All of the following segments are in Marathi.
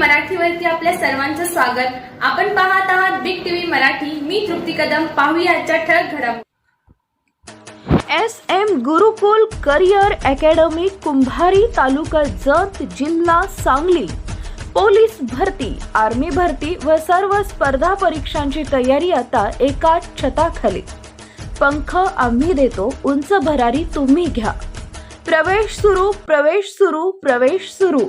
मराठीवरती आपल्या सर्वांचं स्वागत. आपण पाहत आहात बिग टीव्ही मराठी. मी तृप्ती कदम. पाहूया आजच्या ठळक घडामोडी. S M Gurukul career academy Kumbhari तालुका जत जिल्हा सांगली. पोलीस भरती आर्मी भरती व सर्व स्पर्धा परीक्षांची तयारी आता एका छताखाली. पंख आम्ही देतो उंच भरारी तुम्ही घ्या. प्रवेश सुरू प्रवेश सुरू प्रवेश सुरू.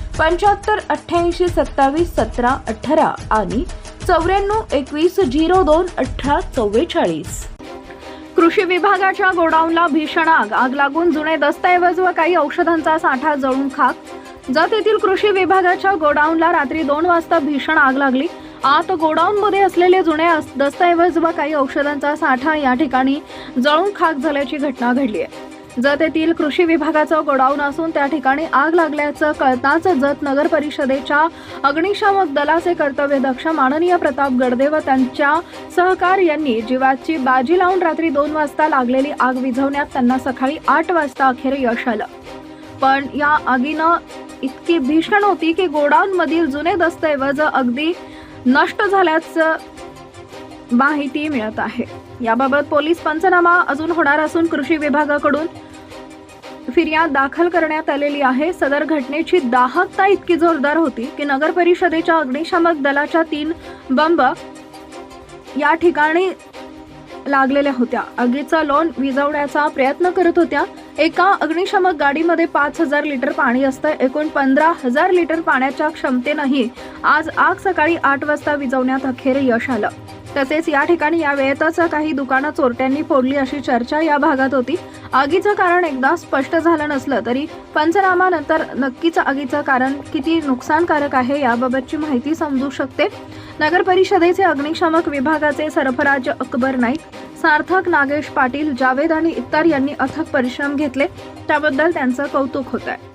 पंच्याहत्तर अठ्ठ्याऐंशी सत्तावीस सतरा अठरा आणि चौऱ्याण्णव एकवीस झिरो दोन अठरा चव्वेचाळीस. कृषी विभागाच्या गोडाऊनला भीषण आग. आग लागून जुने दस्तऐवज व काही औषधांचा साठा जळून खाक. जत येथील कृषी विभागाच्या गोडाऊनला रात्री दोन वाजता भीषण आग लागली. आत गोडाऊन मध्ये असलेले जुने दस्तऐवज व काही औषधांचा साठा या ठिकाणी जळून खाक झाल्याची घटना घडली आहे. जत येथील कृषी विभागाचं गोडाऊन असून त्या ठिकाणी आग लागल्याचं कळताच जत नगर परिषदेच्या अग्निशामक दलाचे कर्तव्यदक्ष माननीय प्रताप गडदे व त्यांच्या सहकार यांनी जीवाची बाजी लावून रात्री दोन वाजता लागलेली आग विझवण्यात त्यांना सकाळी आठ वाजता अखेर यश आलं. पण या आगीनं इतकी भीषण होती की गोडाऊन मधील जुने दस्तऐवज अगदी नष्ट झाल्याचं माहिती मिळत आहे. याबाबत पोलीस पंचनामा अजून होणार असून कृषी विभागाकडून फिर्याद दाखल करण्यात आलेली आहे. सदर घटनेची दाहकता इतकी जोरदार होती की नगर परिषदेच्या अग्निशामक दलाच्या तीन बंब या ठिकाणी लागलेल्या होत्या. आगीचा लोन विझवण्याचा प्रयत्न करत होत्या. एका अग्निशामक गाडीमध्ये पाच हजार लिटर पाणी असतं. एकूण पंधरा हजार लिटर पाण्याच्या क्षमतेनंही आज आग सकाळी आठ वाजता विझवण्यात अखेर यश आलं. तसेच या ठिकाणी या वेळेतच काही दुकानं चोरट्यांनी फोडली अशी चर्चा या भागात होती. आगीचं कारण एकदा स्पष्ट झालं नसलं तरी पंचनामानंतर नक्कीच आगीचं कारण किती नुकसानकारक आहे याबाबतची माहिती समजू शकते. नगर परिषदेचे अग्निशामक विभागाचे सरफराज अकबर नाईक सार्थक नागेश पाटील जावेद आणि इतर यांनी अथक परिश्रम घेतले. त्याबद्दल त्यांचं कौतुक होत आहे